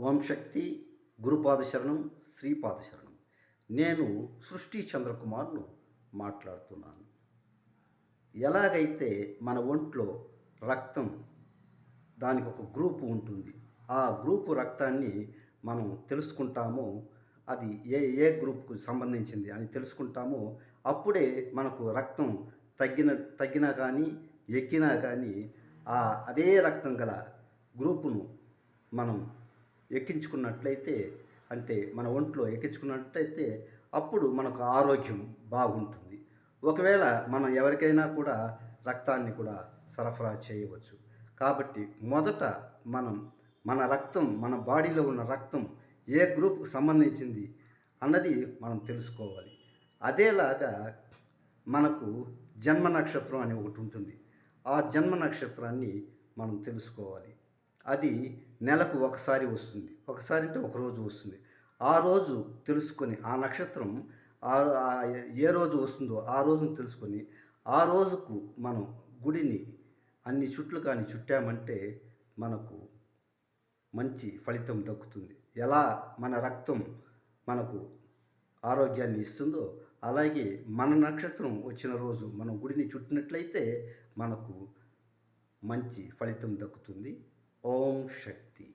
ఓం శక్తి శ్రీపాదశరణం నేను సృష్టి చంద్రకుమార్ను మాట్లాడుతున్నాను. ఎలాగైతే మన ఒంట్లో రక్తం దానికి ఒక గ్రూపు ఉంటుంది ఆ గ్రూపు రక్తాన్ని మనం తెలుసుకుంటామో అది ఏ ఏ గ్రూప్కు సంబంధించింది అని తెలుసుకుంటామో అప్పుడే మనకు రక్తం తగ్గిన తగ్గినా కానీ ఎక్కినా కానీ ఆ అదే రక్తం గల గ్రూపును మనం ఎక్కించుకున్నట్లయితే అంటే మన ఒంట్లో ఎక్కించుకున్నట్లయితే అప్పుడు మనకు ఆరోగ్యం బాగుంటుంది. ఒకవేళ మనం ఎవరికైనా కూడా రక్తాన్ని కూడా సరఫరా చేయవచ్చు. కాబట్టి మొదట మనం మన రక్తం మన బాడీలో ఉన్న రక్తం ఏ గ్రూప్కు సంబంధించింది అన్నది మనం తెలుసుకోవాలి. అదేలాగా మనకు జన్మ నక్షత్రం అని ఒకటి ఉంటుంది. ఆ జన్మ నక్షత్రాన్ని మనం తెలుసుకోవాలి. అది నెలకు ఒకసారి వస్తుంది. ఒకసారి అంటే ఒక రోజు వస్తుంది. ఆ రోజు తెలుసుకొని ఆ నక్షత్రం ఆ ఆ ఏ రోజు వస్తుందో ఆ రోజును తెలుసుకొని ఆ రోజుకు మనం గుడిని అన్ని చుట్లు కానీ చుట్టామంటే మనకు మంచి ఫలితం దక్కుతుంది. ఎలా మన రక్తం మనకు ఆరోగ్యాన్ని ఇస్తుందో అలాగే మన నక్షత్రం వచ్చిన రోజు మనం గుడిని చుట్టినట్లయితే మనకు మంచి ఫలితం దక్కుతుంది. ఓం శక్తి